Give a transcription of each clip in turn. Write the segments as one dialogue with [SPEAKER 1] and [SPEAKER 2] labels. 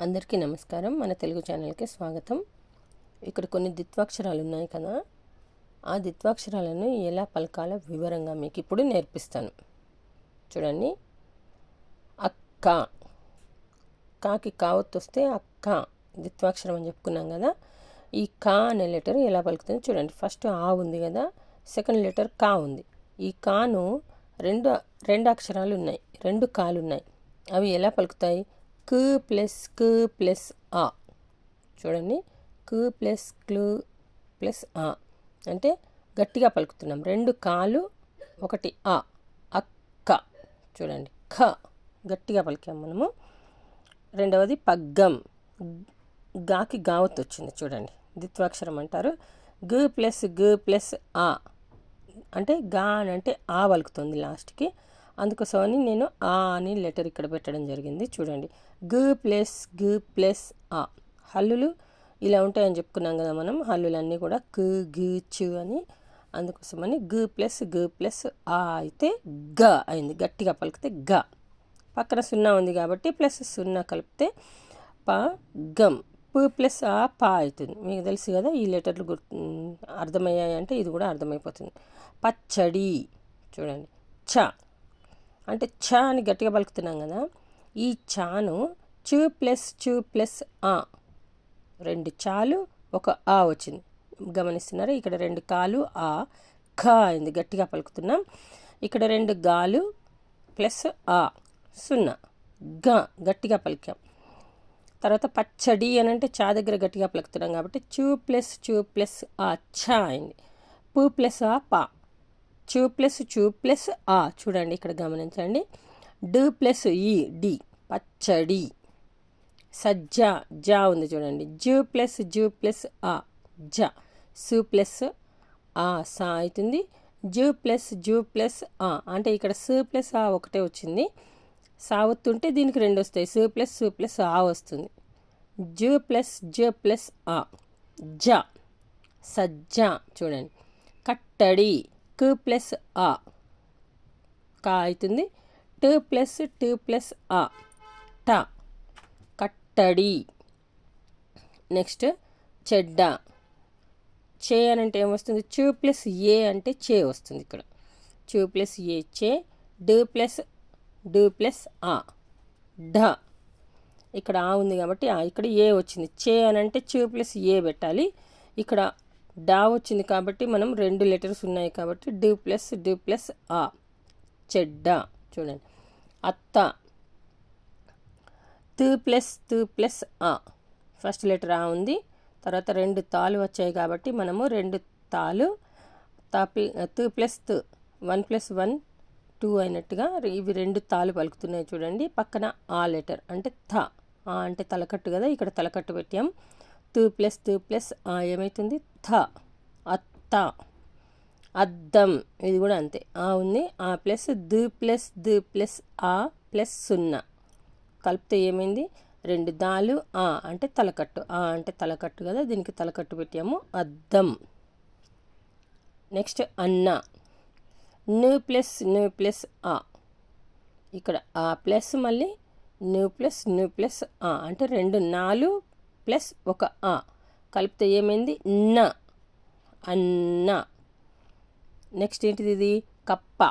[SPEAKER 1] అందరికీ నమస్కారం. మన తెలుగు ఛానల్కి స్వాగతం. ఇక్కడ కొన్ని ద్విత్వాక్షరాలు ఉన్నాయి కదా. ఆ ద్విత్వాక్షరాలను ఎలా పలకాలో వివరంగా మీకు ఇప్పుడు నేర్పిస్తాను. చూడండి. అక్క. కాకి కావత్తు వస్తే అక్క. ద్విత్వాక్షరం అని చెప్పుకున్నాం కదా. ఈ కా అనే లెటర్ ఎలా పలుకుతుంది చూడండి. ఫస్ట్ ఆ ఉంది కదా. సెకండ్ లెటర్ కా ఉంది. ఈ కాను రెండు రెండు అక్షరాలు ఉన్నాయి. రెండు కాలు ఉన్నాయి. అవి ఎలా పలుకుతాయి? కు ప్లస్కు ప్లస్ ఆ. చూడండి. కు ప్లస్ క్లు ప్లస్ ఆ. అంటే గట్టిగా పలుకుతున్నాం. రెండు కాలు ఒకటి ఆ. అక్క. చూడండి. ఖ గట్టిగా పలికాం మనము. రెండవది పగ్గం. గాకి గావత్ వచ్చింది చూడండి. ద్విత్వాక్షరం అంటారు. గు ప్లస్ గు ప్లస్ ఆ. అంటే గా అని అంటే ఆ పలుకుతుంది లాస్ట్కి. అందుకోసమని నేను ఆ అని లెటర్ ఇక్కడ పెట్టడం జరిగింది. చూడండి. గు ప్లస్ గు ప్లస్ ఆ. హల్లులు ఇలా ఉంటాయని చెప్పుకున్నాం కదా మనం. హల్లులన్నీ కూడా కు గు చు అని. అందుకోసమని గు ప్లస్ గు ప్లస్ ఆ అయితే గ అయింది. గట్టిగా పలికితే గ. పక్కన సున్నా ఉంది కాబట్టి ప్లస్ సున్నా కలిపితే ప గమ్ పు ప్లస్ ఆ పా అవుతుంది. మీకు తెలుసు కదా ఈ లెటర్లు గుర్తు అర్థమయ్యాయి అంటే ఇది కూడా అర్థమైపోతుంది. పచ్చడి. చూడండి. చ. అంటే ఛ అని గట్టిగా పలుకుతున్నాం కదా ఈ చాను చు ప్లస్ చు ప్లస్ ఆ. రెండు చాలు ఒక ఆ వచ్చింది. గమనిస్తున్నారా? ఇక్కడ రెండు కాలు ఆ ఖ అయింది. గట్టిగా పలుకుతున్నాం. ఇక్కడ రెండు గాలు ప్లస్ ఆ సున్నా. గ గట్టిగా పలికాం. తర్వాత పచ్చడి అని అంటే చా దగ్గర గట్టిగా పలుకుతున్నాం కాబట్టి చూ ప్లస్ చూ ప్లస్ ఆ ఛ అయింది. పు ప్లస్ ఆ పా. చూ ప్లస్ చూ ప్లస్ ఆ. చూడండి ఇక్కడ గమనించండి. డు ప్లస్ ఈ డి. పచ్చడి. సజ్జ జ ఉంది చూడండి. జూ ప్లస్ జూ ప్లస్ ఆ జ. సు ప్లస్ ఆ సా అవుతుంది. జూ ప్లస్ జూ ప్లస్ ఆ. అంటే ఇక్కడ సు ప్లస్ ఆ ఒకటే వచ్చింది. సా వస్తుంటే దీనికి రెండు వస్తాయి. సు ప్లస్ సు ప్లస్ ఆ వస్తుంది. జూ ప్లస్ జూ ప్లస్ ఆ. జ. సజ్జ. చూడండి. కట్టడి. కు ప్లస్ ఆ. కా అవుతుంది. టు ప్లస్ టు ప్లస్ ఆ. ట. కట్టడి. నెక్స్ట్ చెడ్డ. చే అని అంటే ఏమొస్తుంది? చూ ప్లస్ ఏ అంటే చే వస్తుంది ఇక్కడ. చూ ప్లస్ ఏ చే డు ప్లస్ డు ప్లస్ ఆ. ఢ. ఇక్కడ ఆ ఉంది కాబట్టి ఆ. ఇక్కడ ఏ వచ్చింది? చే అని అంటే చూ ప్లస్ ఏ పెట్టాలి. ఇక్కడ డా వచ్చింది కాబట్టి మనం రెండు లెటర్స్ ఉన్నాయి కాబట్టి డి ప్లస్ డి ప్లస్ ఆ. చెడ్డ చూడండి. అత్త. తు ప్లస్ తు ప్లస్ ఆ. ఫస్ట్ లెటర్ ఆ ఉంది. తర్వాత రెండు తాలు వచ్చాయి కాబట్టి మనము రెండు తాలు తాపి two plus two one plus one two అయినట్టుగా ఇవి రెండు తాలు పలుకుతున్నాయి చూడండి. పక్కన ఆ లెటర్ అంటే థ. ఆ అంటే తలకట్టు కదా ఇక్కడ తలకట్టు పెట్టాం. తు ప్లస్ తూ ప్లస్ ఆ ఏమవుతుంది థ అత్త అద్దం ఇది కూడా అంతే. ఆ ఉంది ఆ ప్లస్ దు ప్లస్ దు ప్లస్ ఆ ప్లస్ సున్నా. కలిపితే ఏమైంది? రెండు దాలు ఆ అంటే తలకట్టు. ఆ అంటే తలకట్టు కదా దీనికి తలకట్టు పెట్టాము. అద్దం. నెక్స్ట్ అన్న. ను ప్లస్ను ప్లస్ ఆ. ఇక్కడ ఆ ప్లస్ మళ్ళీ ను ప్లస్ను ప్లస్ ఆ. అంటే రెండు నాలు ప్లస్ ఒక ఆ కలిపితే ఏమైంది? న. అన్న. నెక్స్ట్ ఏంటిది ఇది? కప్ప.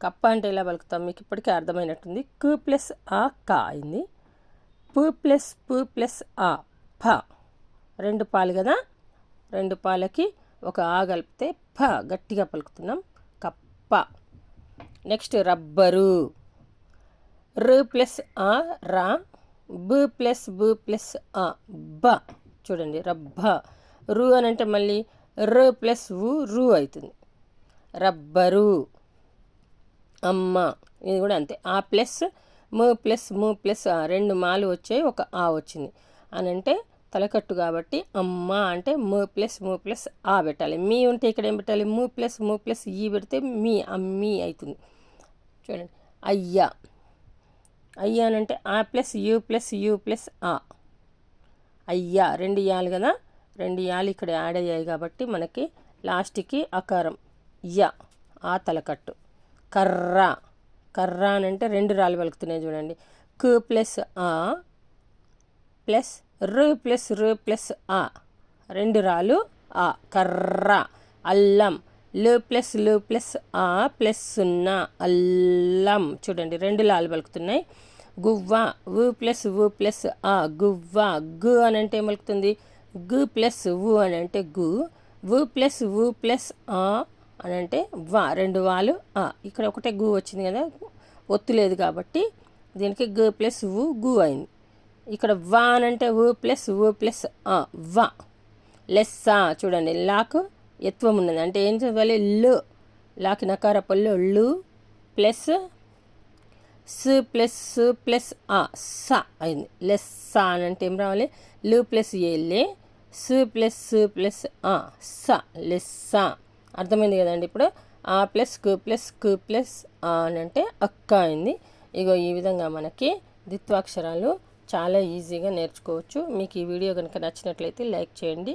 [SPEAKER 1] కప్ప అంటే ఎలా పలుకుతాం? మీకు ఇప్పటికే అర్థమైనట్టుంది. కు ప్లస్ ఆ కా అయింది. పు ప్లస్ పు ప్లస్ ఆ ఫ. రెండు పాలు కదా? రెండు పాలకి ఒక ఆ కలిపితే ఫ. గట్టిగా పలుకుతున్నాం. కప్ప. Next rubber. రు ప్లస్ ఆ రా. బ ప్లస్ బ ప్లస్ అ బ. చూడండి రబ్బ. రు అని అంటే మళ్ళీ ర ప్లస్ వు రు అవుతుంది. రబ్బరు. అమ్మ. ఇది కూడా అంతే. ఆ ప్లస్ మ ప్లస్ ము ప్లస్ ఆ రెండు మాలు వచ్చాయి ఒక ఆ వచ్చింది. అని అంటే తలకట్టు కాబట్టి అమ్మ అంటే ము ప్లస్ ము ప్లస్ ఆ పెట్టాలి. మీ ఉంటే ఇక్కడ ఏం పెట్టాలి? ము ప్లస్ ము ప్లస్ ఈ పెడితే మీ అమ్మి అవుతుంది. చూడండి అయ్యా. అయ్యానంటే ఆ plus you plus you plus ఆ. అయ్యా రెండు యాలు కదా? రెండు యాలు ఇక్కడ యాడ్ అయ్యాయి కాబట్టి మనకి లాస్ట్కి అకారం. య ఆ తలకట్టు. కర్ర. కర్ర అని అంటే రెండు రాళ్ళు పలుకుతున్నాయి చూడండి. కు ప్లస్ ఆ ప్లస్ రు ప్లస్ రు ప్లస్ ఆ. రెండు రాళ్ళు ఆ. కర్ర. అల్లం. లు ప్లస్లు ప్లస్ ఆ ప్లస్ సున్నా అల్లం. చూడండి రెండు లాలు పలుకుతున్నాయి. గువ్వ వు ప్లస్ వు ప్లస్ ఆ. గువ్వ గు అని అంటే ఏం పలుకుతుంది? గు ప్లస్ వు అని అంటే గు. వు ప్లస్ వు ప్లస్ ఆ అని అంటే వా. రెండు వాలు ఆ. ఇక్కడ ఒకటే గు వచ్చింది కదా? ఒత్తు లేదు కాబట్టి దీనికి గు ప్లస్ వు గు అయింది. ఇక్కడ వా అని అంటే వు ప్లస్ వు ప్లస్ ఆ. వా. లెస్సా. చూడండి లాకు ఎత్వం ఉన్నది అంటే ఏం చదవాలి? లు లాకి నకార పళ్ళు లు ప్లస్ స్ ప్లస్ స్ ప్లస్ ఆ స అయింది. లెస్సా అని అంటే ఏం రావాలి? లు ప్లస్ ఏలే స్ ప్లస్ స్ ప్లస్ ఆ స లెస్ స. అర్థమైంది కదండి ఇప్పుడు? ఆ ప్లస్కు ప్లస్కు ప్లస్ ఆ అని అంటే అక్క అయింది. ఇగో ఈ విధంగా మనకి ద్విత్వాక్షరాలు చాలా ఈజీగా నేర్చుకోవచ్చు. మీకు ఈ వీడియో కనుక నచ్చినట్లయితే లైక్ చేయండి.